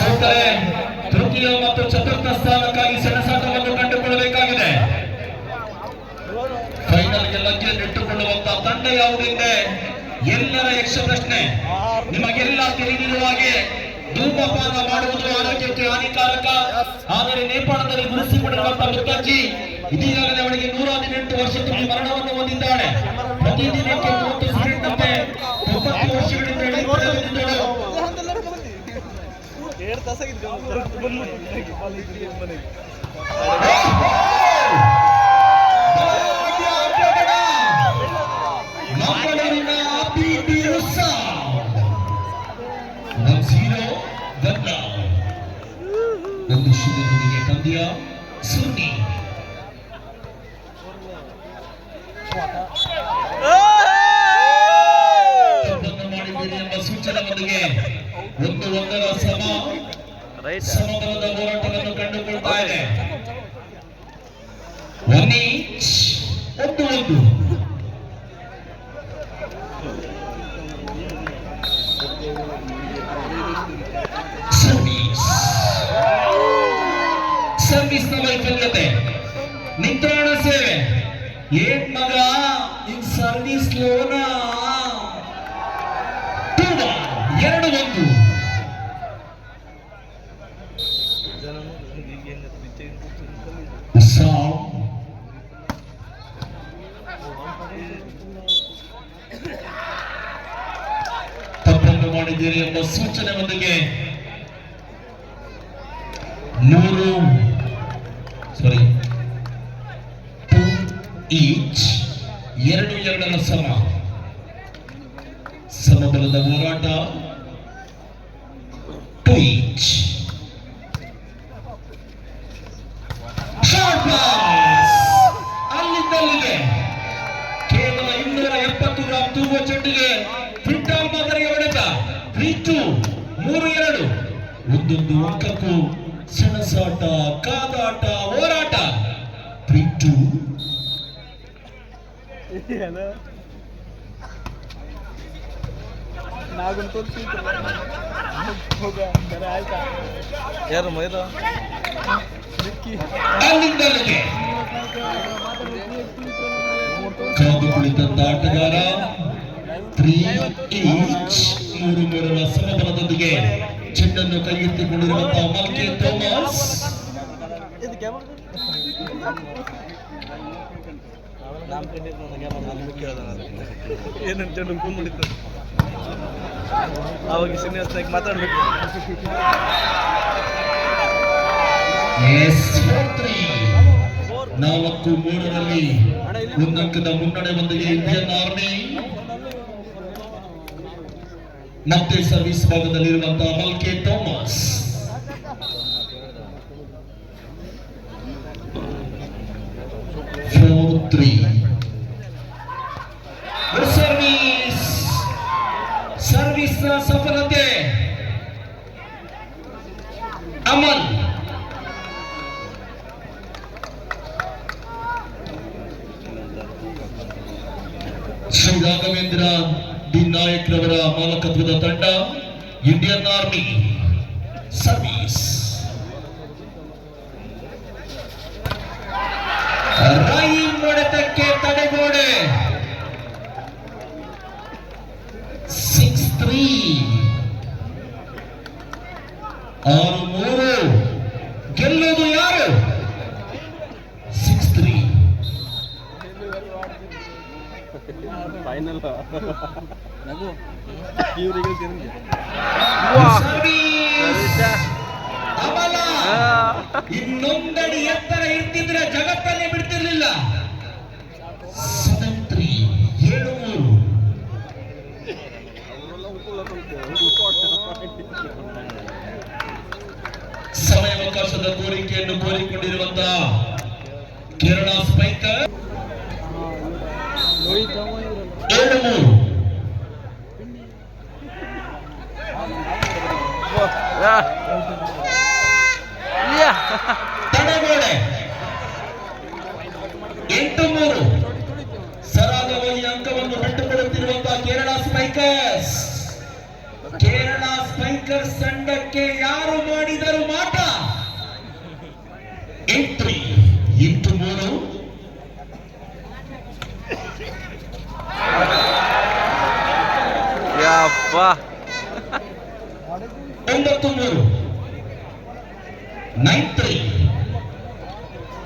ಸೋತರೆ ತೃತೀಯ ಮತ್ತು ಚತುರ್ಥ ಸ್ಥಾನಕ್ಕಾಗಿ ಸೆಣಸಾಟವನ್ನು ಕಂಡುಕೊಳ್ಳಬೇಕಾಗಿದೆ. ಫೈನಲ್ಗೆ ಲಗ್ಗೆ ನೆಟ್ಟುಕೊಳ್ಳುವಂತ ತಂಡ ಯಾವುದೆಂದೇ ಎಲ್ಲರ ಯಕ್ಷ ಪ್ರಶ್ನೆ ನಿಮಗೆಲ್ಲ ತಿಳಿದಿರುವ ಹಾಗೆ ಧೂಮಪಾನ ಮಾಡುವುದು ಆರೋಗ್ಯಕ್ಕೆ ಹಾನಿಕಾರಕ. ಆದರೆ ನೇಪಾಳದಲ್ಲಿ ಗುರುಸಿಕೊಂಡಿರುವಂತಹ ಮುತ್ತಜ್ಜಿ ಇದೀಗಾಗಲೇ ಅವಳಿಗೆ ನೂರ ಹದಿನೆಂಟು ವರ್ಷ ಮರಣವನ್ನು ಹೊಂದಿದ್ದಾಳೆ. ಪ್ರತಿದಿನಕ್ಕೆ ಮೂವತ್ತು ಸಿಗರೇಟ್ನಂತೆ ತೊಂಬತ್ತು ವರ್ಷಗಳಿಂದ ಎಳೆಯುತ್ತಿದ್ದಳು ಎರಡು ತಾಸಾಗಿದ್ದು ಮನೆಗೆ ಮಂಗಳೂರಿನ ಪಿಟಿ ಉತ್ಸ ಒನ್ ಜೀರೋ ಗಂಡ ಒಂದು ಶಿವನಿಗೆ ಪಂದ್ಯ ಸುನ್ನಿ এটা ಮಾಡಿದ್ದೀರಿ ಎಂಬ ಸೂಚನೆಯೊಂದಿಗೆ ನೂರು ಸಾರಿ ಟು ಈಚ್ ಎರಡು ಎರಡರ ಸಮ. ಸಮಬಲದ ಹೋರಾಟ ಟು ಈಚ್ ಅಲ್ಲಿದ್ದಲ್ಲಿದೆ ಕೇವಲ ಇನ್ನೂರ ಎಪ್ಪತ್ತು ಗ್ರಾಮ್ ತೂಗುವ ಚೆಂಡಿಗೆ ಫಿಟ್ ರೀಚು ಮೂರು ಎರಡು. ಒಂದೊಂದು ಅಂಕಕ್ಕೂ ಸೆಣಸಾಟ ಕಾದಾಟ ಹೋರಾಟ. ತ್ರೀ ಟು ಯಾರು ಮೈದ ನಿಕ್ಕಿ ಅಲ್ಲಿದ್ದಲ್ಲಿಗೆ ಕಾದು ಕುಳಿತಂತ ಆಟಗಾರ ತ್ರೀ ಈಚ್ ಮೂರು ಮೂರರ ಸಮಬಲದೊಂದಿಗೆ ಚೆಂಡನ್ನು ಕೈಗೆತ್ತಿಕೊಂಡಿರುವಂತಹ ಮಲ್ಕೆ ಥೋಮಸ್ ಏನಂತ ಅವಾಗ ಸಿನಿಮಾ ಮಾತಾಡ್ಬೇಕು. ನಾಲ್ಕು ಮೂರರಲ್ಲಿ ಒಂದಂಕದ ಮುನ್ನಡೆ ಬಂದಿದೆ. ಇಂಡಿಯನ್ ಆರ್ಮಿ ಮತ್ತೆ ಸರ್ವಿಸ್ ಭಾಗದಲ್ಲಿರುವಂತಹ ಮಲ್ಕೆ Thomas four three service service ಸಫಲತೆ Aman Shri Raghavendra D Nayak ರವರ ಮಾಲಕತ್ವದ ತಂಡ ಇಂಡಿಯನ್ ಆರ್ಮಿ ಸರ್ವಿಸ್ ನಗು. ಇವ್ರಿಗೆ ಅಮಲ. ಇನ್ನೊಂದಡಿ ಎತ್ತರ ಇರ್ತಿದ್ರೆ ಜಗತ್ತನ್ನೇ ಬಿಡ್ತಿರ್ಲಿಲ್ಲ. ಸೆವೆನ್ ತ್ರೀ ಏಳು ಮೂರು ಸಮಯಾವಕಾಶದ ಕೋರಿಕೆಯನ್ನು ಕೋರಿಕೊಂಡಿರುವಂತಹ ಕೇರಳ ಸ್ಪೈಕರ್ ಏಳು ಮೂರು ತಡೆಗೋಡೆ ಎಂಟು ಮೂರು ಸರಾಗವಾಗಿ ಅಂಕವನ್ನು ಬಿಟ್ಟುಕೊಳ್ಳುತ್ತಿರುವಂತಹ ಕೇರಳ ಸ್ಪೈಕರ್ಸ್ ಕೇರಳ ಸ್ಪೈಕರ್ಸ್ ತಂಡಕ್ಕೆ ಯಾರು ಮೋಸ ಬಾ ಒಂಬತ್ತು ಮೂರು ನೈನ್ ತ್ರೀ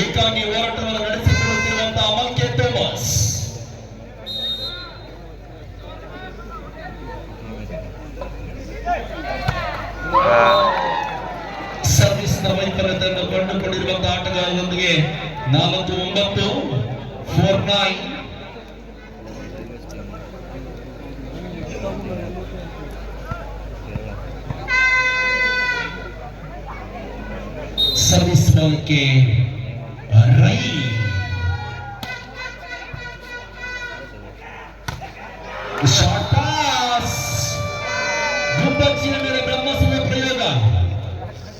ಏಕಾಂಗಿ ಹೋರಾಟವನ್ನು ನಡೆಸಿಕೊಳ್ಳುತ್ತಿರುವಂತಹ ಮಲ್ಕೆ ಥೋಮಸ್. ಸರ್ವಿಸ್ನ ವೈಫಲ್ಯತೆಯನ್ನು ಕಂಡುಕೊಂಡಿರುವಂತಹ ಆಟಗಾರರೊಂದಿಗೆ ನಾಲ್ಕು ಒಂಬತ್ತು ಫೋರ್ ನೈನ್ ಸರ್ವಿಸ್ ಮೂಲಕ್ಕೆ ರೈ ಶಾರ್ಟ್ ಪಾಸ್ ಗುಬ್ಬಚ್ಚಿನ ಮೇಲೆ ಬ್ರಹ್ಮಸಿಂಹ ಪ್ರಯೋಗ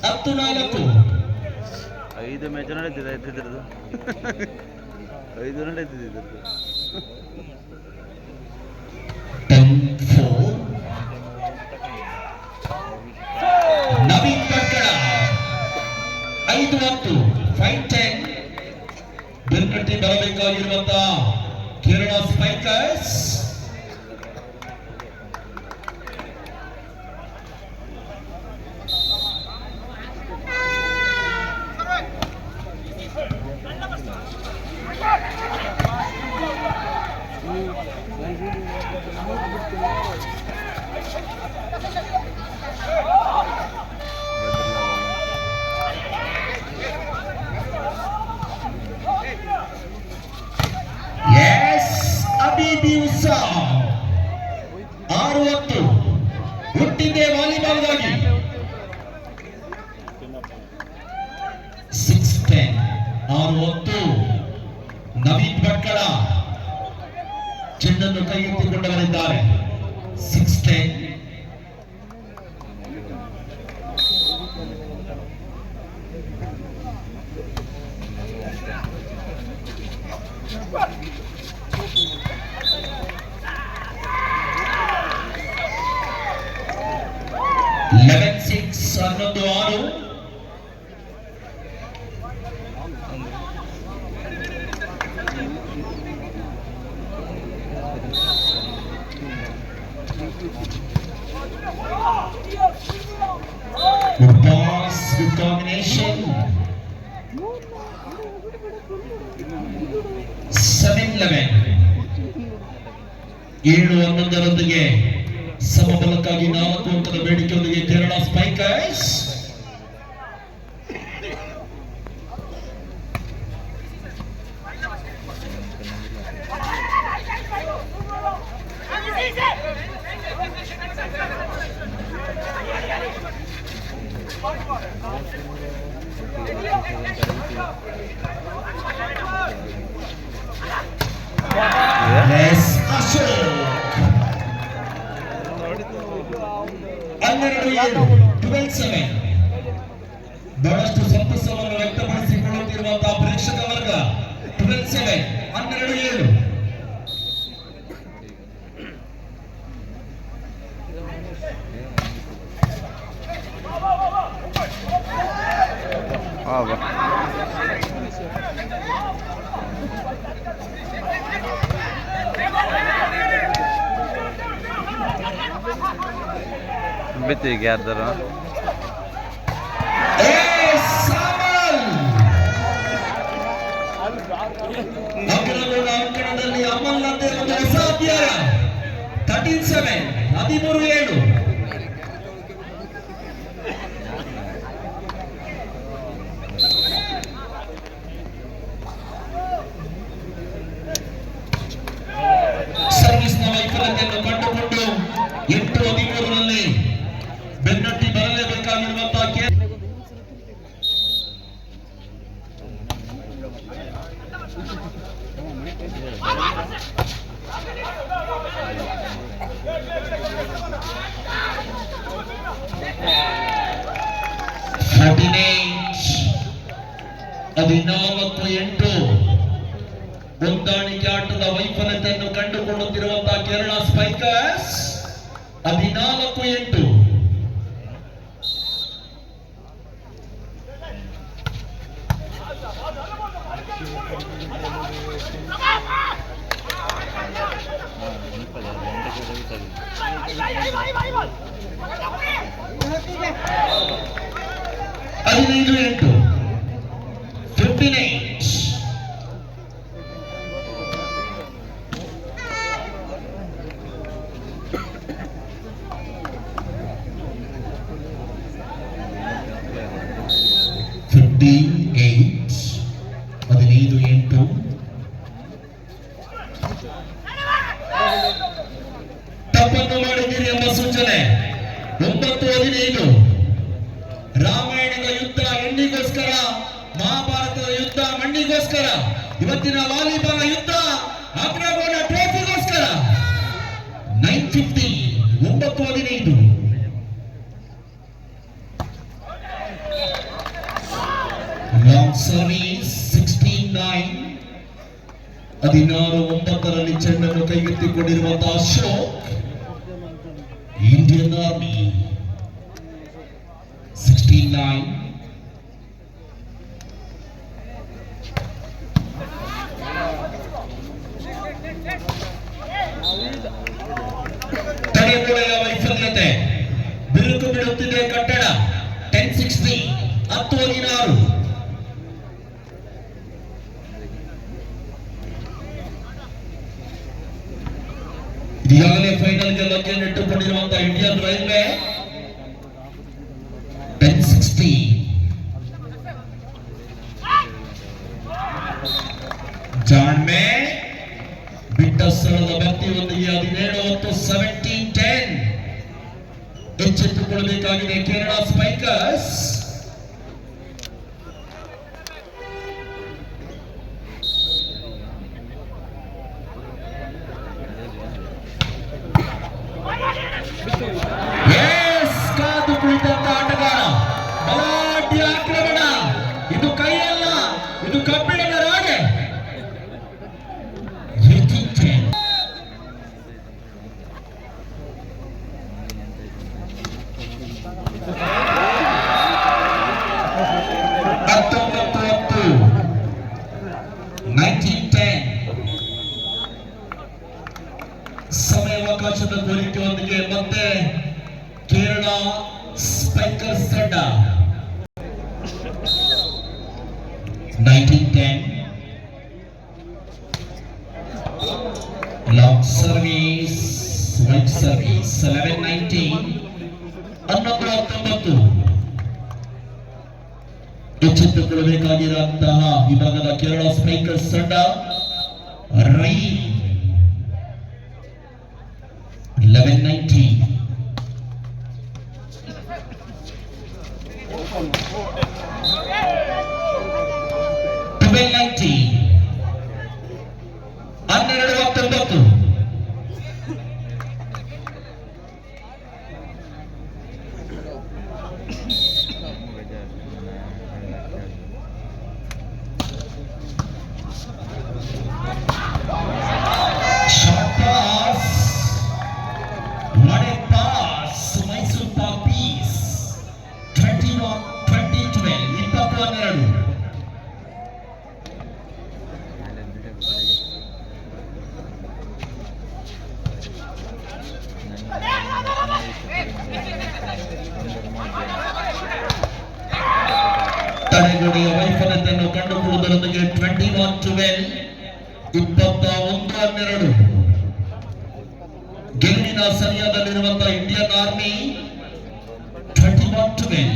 ಹತ್ತು ನಾಲ್ಕು ಐದು ಮ್ಯಾಚ್ ನಡೀತಿದೆ ಇದ್ರದ್ದು ಐದು ನಡೀತಿದೆ ಐದು ಹತ್ತು. ಫೈವ್ ಟೆನ್ ಬೆನ್ನಟ್ಟಿ ಬರಬೇಕಾಗಿರುವಂತಹ ಕೇರಳ ಸ್ಪೈಕರ್ಸ್ ಲೆವೆನ್ Eleven. ಏಳು ಹನ್ನೊಂದರೊಂದಿಗೆ ಸಮಬಲಕ್ಕಾಗಿ ನಾಲ್ಕು ಅಂಕದ ಬೇಡಿಕೆಯೊಂದಿಗೆ ಕೇರಳ ಸ್ಪೈಕರ್ಸ್ ಬಹಳಷ್ಟು ಸಂತಸವನ್ನು ವ್ಯಕ್ತಪಡಿಸಿಕೊಳ್ಳುತ್ತಿರುವಂತಹ ಪ್ರೇಕ್ಷಕ ವರ್ಗ ಟ್ವೆಲ್ ಸೆವೆನ್ ಹನ್ನೆರಡು ಏಳು. ಬಿತ್ತು ಈಗ ಯಾರ್ದಾರ? ಒಂದು ಹೊಸ ಅಧ್ಯಾಯ ತರ್ಟೀನ್ ಸೆವೆನ್ ಹದಿಮೂರು ಏಳು ಸರ್ವಿಸ್ನ ವೈಫಲ್ಯತೆಯನ್ನು ಕಂಡುಕೊಂಡು ಎಂಟು ಹದಿಮೂರರಲ್ಲಿ ಬೆನ್ನಟ್ಟಿ ಬರಲೇಬೇಕಾಗಿರುವಂತಹ ಕೆ ಹದಿನೈದು ಹದಿನಾಲ್ಕು ಎಂಟು ಹೊಂದಾಣಿಕೆ ಆಟದ ವೈಫಲ್ಯತೆಯನ್ನು ಕಂಡುಕೊಳ್ಳುತ್ತಿರುವಂತಹ ಕೇರಳ ಸ್ಪೈಕರ್ಸ್ ಹದಿನಾಲ್ಕು ಎಂಟು ಹದಿನೈದು ಎಂಟು ಫಿಫ್ಟೀನ್ ಏಟ್ ಫಿಫ್ಟೀನ್ ಏಟ್ ಹದಿನೈದು, ಎಂಟು. ತಪ್ಪನ್ನು ಮಾಡಿದ್ದೀರಿ ಎಂಬ ಸೂಚನೆ. ಒಂಬತ್ತು, ಹದಿನೈದು. ರಾಮಾಯಣದ ಯುದ್ಧ ಹೆಣ್ಣಿಗೋಸ್ಕರ, ಮಹಾಭಾರತದ ಯುದ್ಧ ಮಣ್ಣಿಗೋಸ್ಕರ, ಇವತ್ತಿನ ವಾಲಿಬಾಲ್ ಯುದ್ಧ ಅಗ್ರಗೋಣ ಟ್ರೋಫಿಗೋಸ್ಕರ. ನೈನ್ ಫಿಫ್ಟಿ, ಒಂಬತ್ತು, ಹದಿನೈದು ಲಾಂಗ್ ಸರ್ವೀಸ್ ಸಿಕ್ಸ್ಟೀನ್ ನೈನ್ ಹದಿನಾರು ಒಂಬತ್ತರಲ್ಲಿ ಚೆಂಡನ್ನು ಕೈಗೆತ್ತಿಕೊಂಡಿರುವಂತಹ ಅಶೋಕ್ ಇಂಡಿಯನ್ ಆರ್ಮಿ. ನೆಟ್ಟುಕೊಂಡಿರುವಂತಹ ಇಂಡಿಯನ್ ರೈಲ್ವೆ ಟೆನ್ ಸಿಕ್ಸ್ಟಿ ಜಾಣ್ಮೆ ಬಿಟ್ಟ ಸ್ಥಳದ ವ್ಯಕ್ತಿಯೊಂದಿಗೆ ಹದಿನೇಳು ಹೊತ್ತು ಸೆವೆಂಟೀನ್ ಟೆನ್ ಎಚ್ಚೆತ್ತುಕೊಳ್ಳಬೇಕಾಗಿದೆ ಕೇರಳ ಸ್ಪೈಕರ್ಸ್ ಎಸ್ ಕಾದು ಕುಳಿತಂತ ಆಟಗಾರ ಬಲಾಢ್ಯ ಆಕ್ರಮಣ ಇದು ಕೈಯಲ್ಲ ಇದು ಕಬ್ಬಿಣದ ರಾಗೆ ಎತ್ತಿಟ್ಟೆ. ಹತ್ತೊಂಬತ್ತು ಹತ್ತು ನೈನ್ಟೀನ್ ಟೆನ್ ಸಮಯಾವಕಾಶದ ಕೋರಿಕೆಯೊಂದಿಗೆ ಮತ್ತೆ ಕೇರಳ ಸ್ಪೈಕರ್ಸ್ ತಂಡ nineteen ten long service white service eleven nineteen ಹನ್ನೊಂದು ಹತ್ತೊಂಬತ್ತು ಎಚ್ಚೆತ್ತುಕೊಳ್ಳಬೇಕಾಗಿರುವಂತಹ ವಿಭಾಗದ ಕೇರಳ ಸ್ಪೈಕರ್ಸ್ ತಂಡ. ತಡೆಗೋಡೆಯ ವೈಫಲ್ಯತೆಯನ್ನು ಕಂಡುಕೊಳ್ಳುವುದರೊಂದಿಗೆ ಟ್ವೆಂಟಿ ಒನ್ ಟ್ವೆಲ್ ಇಪ್ಪತ್ತ ಒಂದು ಹನ್ನೆರಡು. ಗೆಲುವಿನ ಸರಿಯಾದಲ್ಲಿರುವಂತಹ Indian army twenty one twelve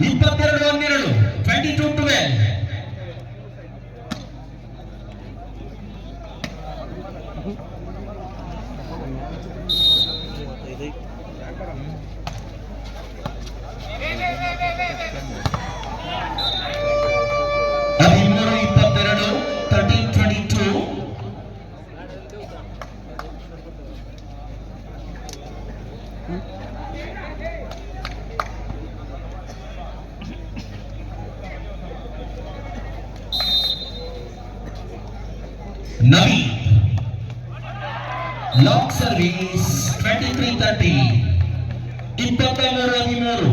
ಇಪ್ಪತ್ತೆರಡು ಹನ್ನೆರಡು twenty two twelve Naveen long service twenty three thirty ಇಪ್ಪತ್ತ ಮೂರು ಹದಿಮೂರು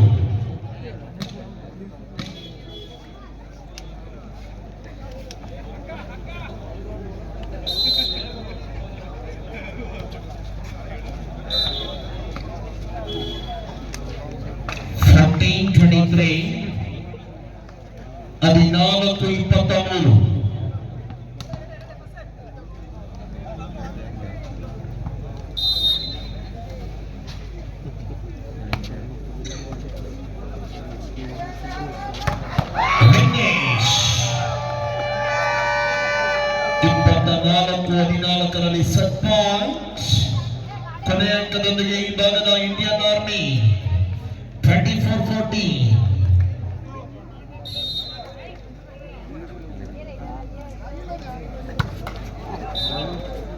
ಫೋರ್ಟೀನ್ ಟ್ವೆಂಟಿ ತ್ರೀ ಹದಿನಾಲ್ಕು ಇಪ್ಪತ್ತ ಮೂರು ವಿಘ್ನೇಶ್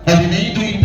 ಹದಿನೈದು ಇಪ್ಪತ್ನಾಲ್ಕು